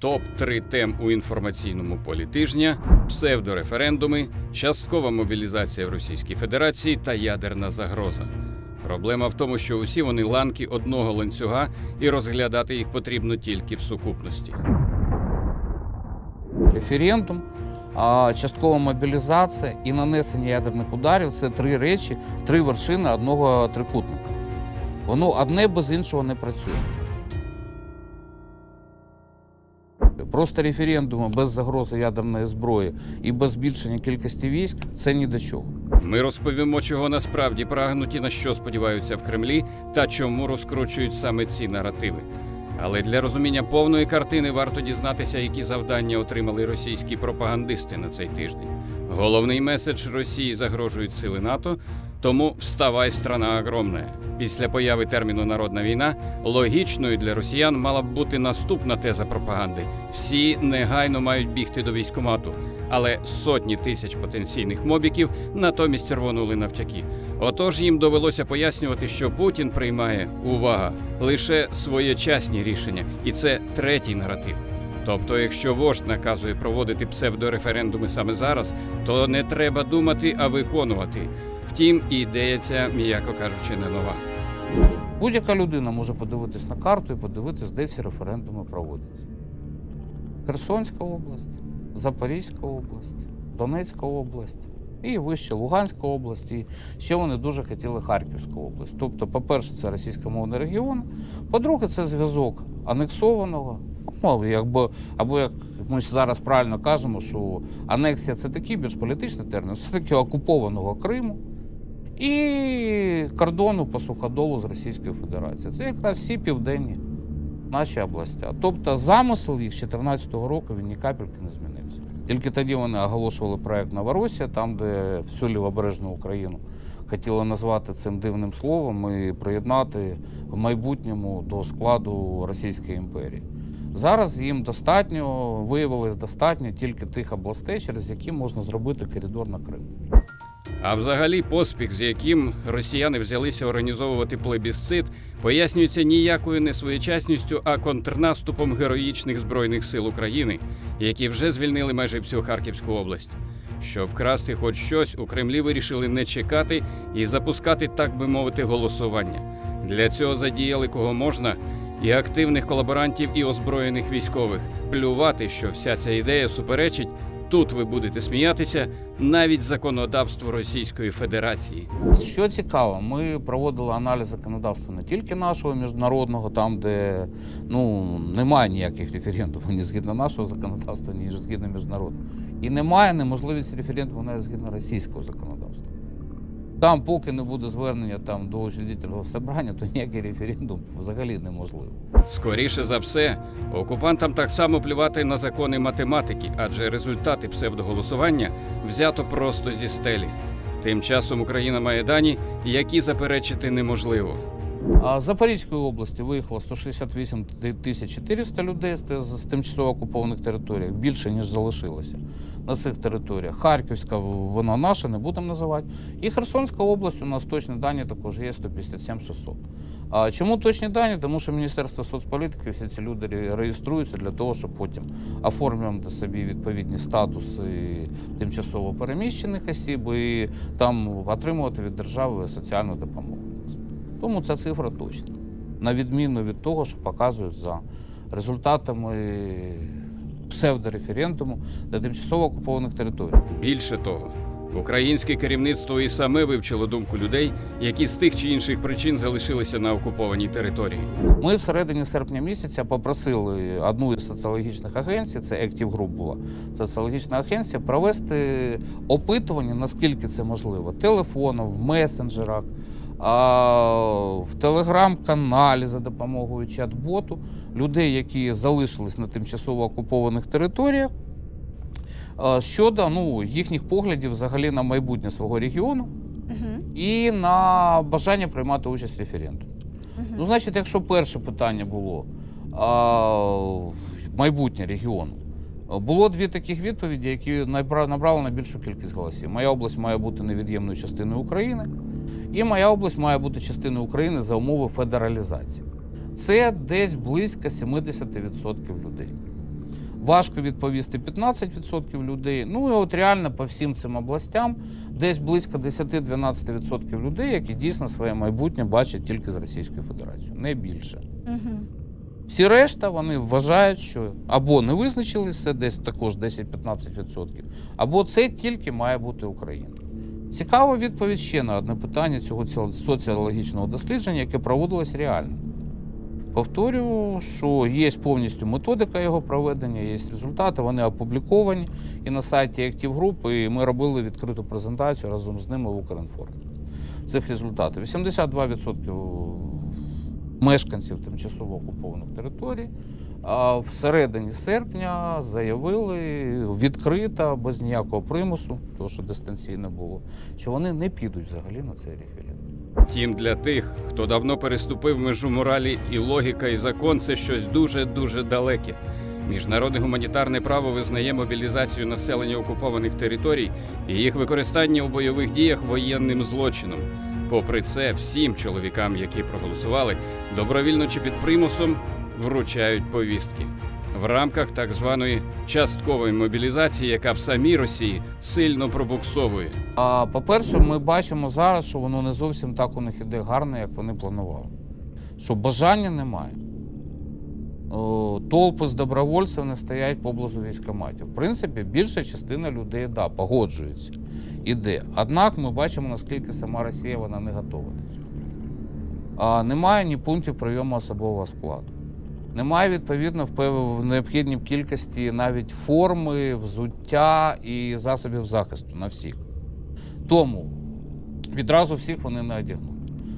Топ 3 тем у інформаційному полі тижня: псевдореферендуми, часткова мобілізація в Російській Федерації та ядерна загроза. Проблема в тому, що усі вони ланки одного ланцюга, і розглядати їх потрібно тільки в сукупності. референдум, часткова мобілізація і нанесення ядерних ударів це три речі, три вершини одного трикутника. Воно одне без іншого не працює. Просто референдуми без загрози ядерної зброї і без збільшення кількості військ це ні до чого. Ми розповімо, чого насправді прагнуть і на що сподіваються в Кремлі, та чому розкручують саме ці наративи. Але для розуміння повної картини варто дізнатися, які завдання отримали російські пропагандисти на цей тиждень. Головний меседж Росії загрожують сили НАТО. Тому вставай, страна огромна. Після появи терміну народна війна логічною для росіян мала б бути наступна теза пропаганди: всі негайно мають бігти до військкомату. Але сотні тисяч потенційних мобіків натомість рвонули навтяки. Отож їм довелося пояснювати, що Путін приймає увага лише своєчасні рішення, і це третій наратив. Тобто, якщо вождь наказує проводити псевдореферендуми саме зараз, то не треба думати, а виконувати. Втім, і ідея м'яко кажучи, не нова. Будь-яка людина може подивитись на карту і подивитись, де ці референдуми проводяться. Херсонська область, Запорізька область, Донецька область і вище Луганська область. І ще вони дуже хотіли Харківську область. Тобто, по-перше, це російськомовний регіон. По-друге, це зв'язок анексованого. Ну, якби, або як ми зараз правильно кажемо, що анексія це такий більш політичний термін, це таки окупованого Криму і кордону по суходолу з Російською Федерацією. Це якраз всі південні наші області. Тобто замисел їх з 2014 року він ні капельки не змінився. Тільки тоді вони оголошували проект Новоросія, там, де всю лівобережну Україну хотіли назвати цим дивним словом і приєднати в майбутньому до складу Російської імперії. Зараз їм достатньо, виявилось достатньо тільки тих областей, через які можна зробити коридор на Крим. А взагалі, поспіх, з яким росіяни взялися організовувати плебісцит, пояснюється ніякою не своєчасністю, а контрнаступом героїчних збройних сил України, які вже звільнили майже всю Харківську область. Щоб вкрасти хоч щось, у Кремлі вирішили не чекати і запускати, так би мовити, голосування. Для цього задіяли кого можна, і активних колаборантів, і озброєних військових. Плювати, що вся ця ідея суперечить. Тут ви будете сміятися навіть законодавство Російської Федерації. Що цікаво, ми проводили аналіз законодавства не тільки нашого міжнародного, там, де ну, немає ніяких референдумів ні згідно нашого законодавства, ні згідно міжнародного. І немає неможливості референдуму навіть згідно російського законодавства. Там, поки не буде звернення там, до учредительного собрання, то ніякий референдум взагалі неможливо. Скоріше за все, окупантам так само плювати на закони математики, адже результати псевдоголосування взято просто зі стелі. Тим часом Україна має дані, які заперечити неможливо. А з Запорізької області виїхало 168 тисяч 400 людей з тимчасово окупованих територій, більше, ніж залишилося на цих територіях. Харківська, вона наша, не будемо називати. І Херсонська область, у нас точні дані також є 157 600. А чому точні дані? Тому що Міністерство соцполітики, всі ці люди реєструються для того, щоб потім оформлювати собі відповідні статуси тимчасово переміщених осіб і там отримувати від держави соціальну допомогу. Тому ця цифра точна. На відміну від того, що показують за результатами псевдореферендуму на тимчасово окупованих територіях. Більше того, українське керівництво і саме вивчило думку людей, які з тих чи інших причин залишилися на окупованій території. Ми в середині серпня місяця попросили одну із соціологічних агенцій, це Active Group була соціологічна агенція, провести опитування, наскільки це можливо, телефоном, в месенджерах, в телеграм-каналі за допомогою чат-боту людей, які залишились на тимчасово окупованих територіях. Щодо ну, їхніх поглядів взагалі на майбутнє свого регіону Угу. і на бажання приймати участь в референдумі. Ну, значить, якщо перше питання було а, майбутнє регіону, було дві таких відповіді, які набра- набрали найбільшу кількість голосів. Моя область має бути невід'ємною частиною України, і моя область має бути частиною України за умови федералізації. Це десь близько 70% людей. Важко відповісти 15% людей. Ну і от реально по всім цим областям десь близько 10-12% людей, які дійсно своє майбутнє бачать тільки з Російською Федерацією, не більше. Угу. Всі решта вони вважають, що або не визначились, це десь також 10-15%, або це тільки має бути Україна. Цікава відповідь ще на одне питання цього ціо- соціологічного дослідження, яке проводилось реально. Повторюю, що є повністю методика його проведення, є результати, вони опубліковані і на сайті Active Group, і ми робили відкриту презентацію разом з ними в Укрінформі. Цих результатів. 82% мешканців тимчасово окупованих територій а всередині серпня заявили відкрито, без ніякого примусу, тому що дистанційно було, що вони не підуть взагалі на цей референдум. Втім, для тих, хто давно переступив межу моралі і логіка, і закон це щось дуже дуже далеке. Міжнародне гуманітарне право визнає мобілізацію населення окупованих територій і їх використання у бойових діях воєнним злочином. Попри це, всім чоловікам, які проголосували, добровільно чи під примусом вручають повістки. В рамках так званої часткової мобілізації, яка в самій Росії сильно пробуксовує. А по-перше, ми бачимо зараз, що воно не зовсім так у них іде гарно, як вони планували. Що бажання немає. Толпи з добровольців не стоять поблизу військоматів. В принципі, більша частина людей да, погоджується. Іде. Однак ми бачимо, наскільки сама Росія вона не готова до цього. А, немає ні пунктів прийому особового складу. Немає відповідно в необхідній кількості навіть форми, взуття і засобів захисту на всіх. Тому відразу всіх вони не одягнуть.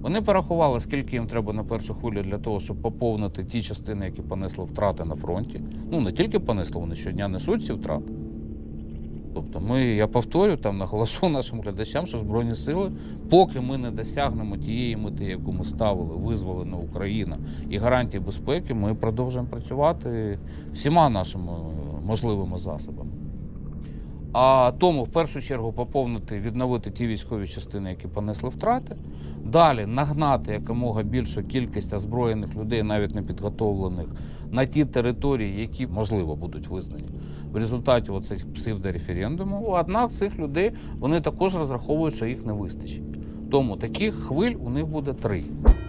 Вони порахували, скільки їм треба на першу хвилю для того, щоб поповнити ті частини, які понесли втрати на фронті. Ну не тільки понесли, вони щодня несуть ці втрати. Тобто, ми, я повторю, там наголошу нашим глядачам, що Збройні сили, поки ми не досягнемо тієї мети, яку ми ставили, визволена Україна і гарантії безпеки, ми продовжуємо працювати всіма нашими е, можливими засобами. А тому в першу чергу поповнити, відновити ті військові частини, які понесли втрати. Далі нагнати якомога більшу кількість озброєних людей, навіть не підготовлених, на ті території, які можливо будуть визнані в результаті оцих псевдореферендуму. Однак цих людей вони також розраховують, що їх не вистачить. Тому таких хвиль у них буде три.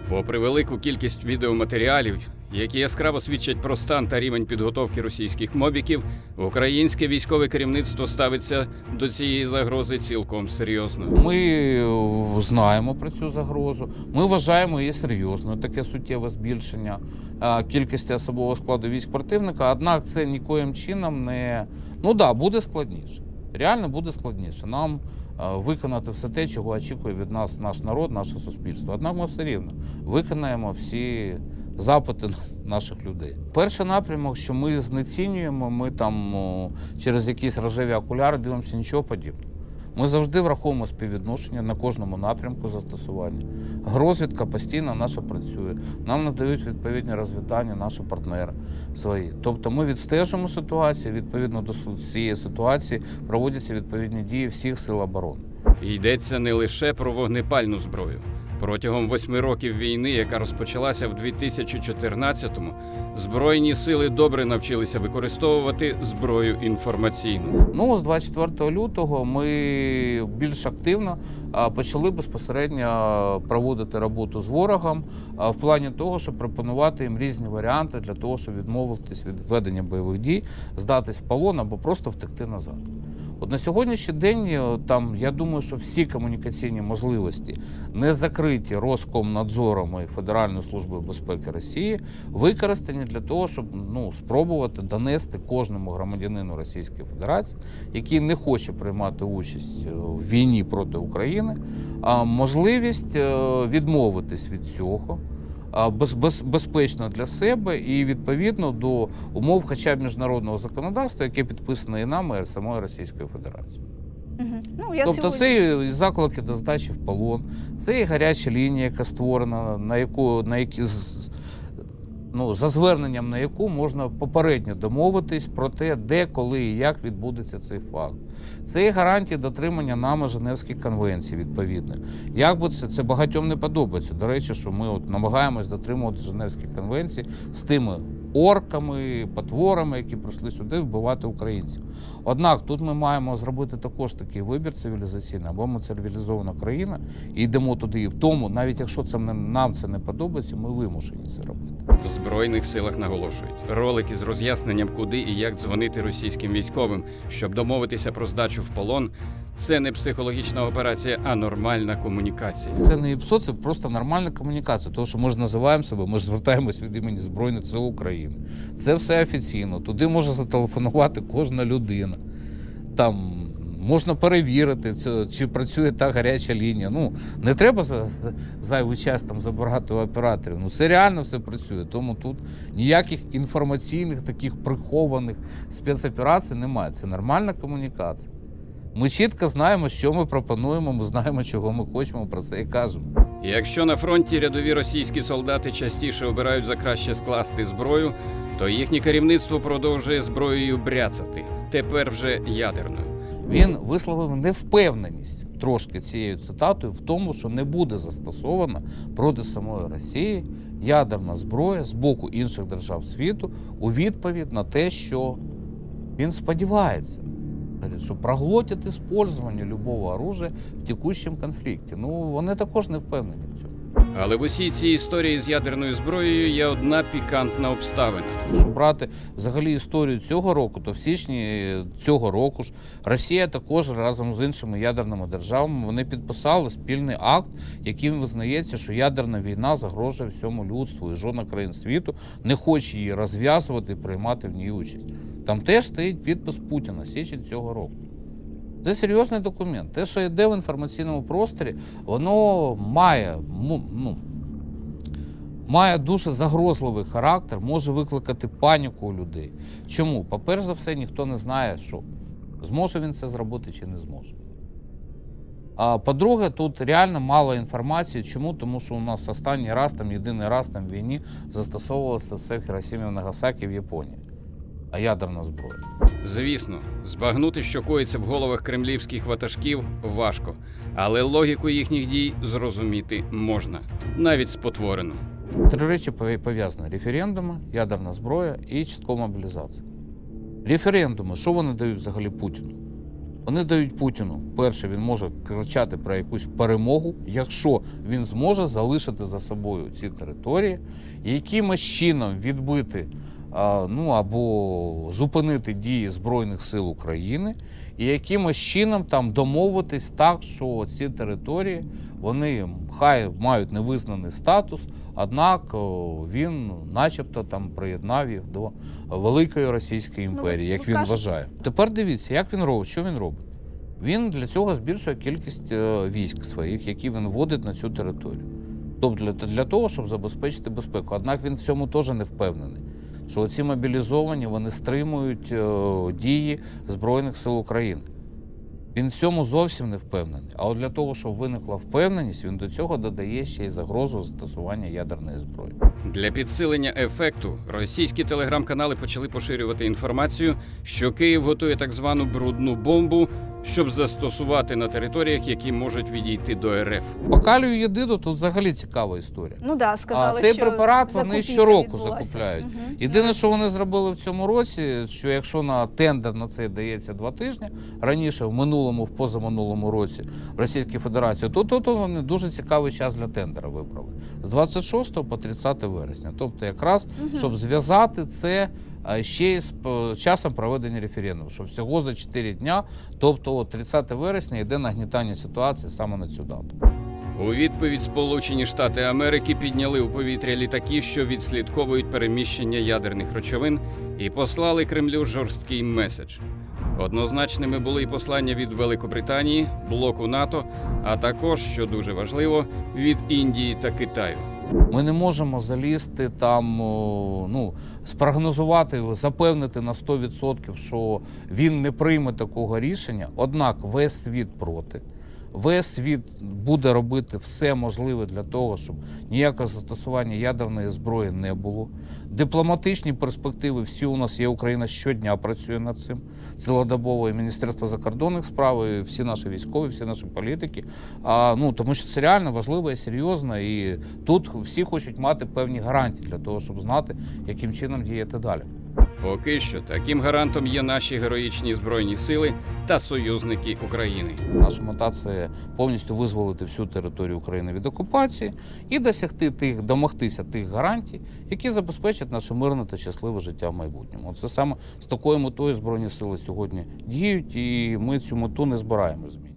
Попри велику кількість відеоматеріалів, які яскраво свідчать про стан та рівень підготовки російських мобіків, українське військове керівництво ставиться до цієї загрози цілком серйозно. Ми е, знаємо про цю загрозу. Ми вважаємо її серйозною, таке суттєве збільшення е, кількості особового складу військ противника. Однак це нікоїм чином не ну да, буде складніше. Реально буде складніше. Нам е, виконати все те, чого очікує від нас наш народ, наше суспільство. Однак ми все рівно виконаємо всі запити наших людей. Перший напрямок, що ми знецінюємо, ми там через якісь рожеві окуляри дивимося нічого подібного. Ми завжди враховуємо співвідношення на кожному напрямку застосування. Розвідка постійно наша працює. Нам надають відповідні розвідання наші партнери свої. Тобто ми відстежуємо ситуацію, відповідно до цієї ситуації проводяться відповідні дії всіх сил оборони. Йдеться не лише про вогнепальну зброю. Протягом восьми років війни, яка розпочалася в 2014-му, збройні сили добре навчилися використовувати зброю інформаційну. Ну, з 24 лютого ми більш активно почали безпосередньо проводити роботу з ворогом в плані того, щоб пропонувати їм різні варіанти для того, щоб відмовитись від ведення бойових дій, здатись в полон або просто втекти назад. От на сьогоднішній день е, там я думаю, що всі комунікаційні можливості не закриті Роскомнадзором і Федеральною службою безпеки Росії, використані для того, щоб ну спробувати донести кожному громадянину Російської Федерації, який не хоче приймати участь е, в війні проти України, а можливість е, відмовитись від цього. Без, без, безпечно для себе і відповідно до умов хоча б міжнародного законодавства, яке підписане і нами, і самою Російською Федерацією. Угу. Ну, я тобто сьогодні... це і заклики до здачі в полон, це і гаряча лінія, яка створена, на яку на які з- ну, за зверненням на яку можна попередньо домовитись про те, де, коли і як відбудеться цей факт. Це і гарантії дотримання нами Женевських конвенцій відповідних. Як би це, це багатьом не подобається. До речі, що ми от намагаємось дотримувати Женевські конвенції з тими орками, потворами, які прийшли сюди вбивати українців. Однак тут ми маємо зробити також такий вибір цивілізаційний, або ми цивілізована країна і йдемо туди. І в тому, навіть якщо це нам це не подобається, ми вимушені це робити. В Збройних силах наголошують ролики з роз'ясненням, куди і як дзвонити російським військовим, щоб домовитися про здачу в полон. Це не психологічна операція, а нормальна комунікація. Це не ІПСО, це просто нормальна комунікація. Тому що ми ж називаємо себе, ми ж звертаємось від імені Збройних сил України. Це все офіційно. Туди може зателефонувати кожна людина. Там можна перевірити, чи працює та гаряча лінія. Ну не треба за зайвий час там забирати операторів. Ну це реально все працює. Тому тут ніяких інформаційних таких прихованих спецоперацій немає. Це нормальна комунікація. Ми чітко знаємо, що ми пропонуємо, ми знаємо, чого ми хочемо, про це і кажемо. Якщо на фронті рядові російські солдати частіше обирають за краще скласти зброю, то їхнє керівництво продовжує зброєю бряцати, тепер вже ядерною. Він висловив невпевненість трошки цією цитатою в тому, що не буде застосована проти самої Росії ядерна зброя з боку інших держав світу у відповідь на те, що він сподівається, що проглотять использование любого оружия в текущем конфлікті. Ну вони також не впевнені в цьому. Але в усій цій історії з ядерною зброєю є одна пікантна обставина. Якщо брати взагалі історію цього року, то в січні цього року ж Росія також разом з іншими ядерними державами вони підписали спільний акт, яким визнається, що ядерна війна загрожує всьому людству, і жодна країна світу не хоче її розв'язувати і приймати в ній участь. Там теж стоїть підпис Путіна січень цього року. Це серйозний документ. Те, що йде в інформаційному просторі, воно має ну, має дуже загрозливий характер, може викликати паніку у людей. Чому? По-перше за все, ніхто не знає, що зможе він це зробити чи не зможе. А по-друге, тут реально мало інформації. Чому? Тому що у нас останній раз, там єдиний раз там в війні застосовувалося все в Хіросімі в Нагасакі в Японії. А ядерна зброя. Звісно, збагнути, що коїться в головах кремлівських ватажків, важко, але логіку їхніх дій зрозуміти можна, навіть спотворено. Три речі пов'язані: референдуми, ядерна зброя і чіткова мобілізація. Референдуми, що вони дають взагалі Путіну? Вони дають Путіну, перше, він може кричати про якусь перемогу, якщо він зможе залишити за собою ці території, якимось чином відбити ну, або зупинити дії Збройних сил України, і якимось чином там домовитись так, що ці території вони хай мають невизнаний статус, однак він, начебто, там приєднав їх до великої Російської Ну, імперії, як він кажете- вважає. Тепер дивіться, як він робить, що він робить. Він для цього збільшує кількість е, військ своїх, які він вводить на цю територію. Тобто для того, щоб забезпечити безпеку. Однак він в цьому теж не впевнений. Що ці мобілізовані вони стримують е, дії Збройних сил України. Він в цьому зовсім не впевнений. А от для того, щоб виникла впевненість, він до цього додає ще й загрозу застосування ядерної зброї. Для підсилення ефекту російські телеграм-канали почали поширювати інформацію, що Київ готує так звану брудну бомбу, щоб застосувати на територіях, які можуть відійти до РФ. По калію єдиду тут взагалі цікава історія. Ну да, сказали, а цей що препарат вони щороку відбулася. закупляють. Мгм. Єдине, що вони зробили в цьому році, що якщо на тендер на це дається два тижні, раніше в минулому, в позаминулому році в Російській Федерації, то тут вони дуже цікавий час для тендера вибрали з 26 по 30 вересня. Тобто, якраз щоб зв'язати це а, ще й з часом проведення референдуму, що всього за 4 дня, тобто от 30 вересня йде нагнітання ситуації саме на цю дату. У відповідь Сполучені Штати Америки підняли у повітря літаки, що відслідковують переміщення ядерних речовин, і послали Кремлю жорсткий меседж. Однозначними були й послання від Великобританії, блоку НАТО, а також, що дуже важливо, від Індії та Китаю. Ми не можемо залізти там, ну, спрогнозувати, запевнити на 100%, що він не прийме такого рішення. Однак весь світ проти. Весь світ буде робити все можливе для того, щоб ніякого застосування ядерної зброї не було. Дипломатичні перспективи всі у нас є. Україна щодня працює над цим. Цілодобово і Міністерство закордонних справ, і всі наші військові, всі наші політики. А, ну, тому що це реально важливо і серйозно. І тут всі хочуть мати певні гарантії для того, щоб знати, яким чином діяти далі. Поки що таким гарантом є наші героїчні збройні сили та союзники України. Наша мета це повністю визволити всю територію України від окупації і досягти тих, домогтися тих гарантій, які забезпечать наше мирне та щасливе життя в майбутньому. Це саме з такою метою Збройні сили сьогодні діють, і ми цю мету не збираємо змінювати.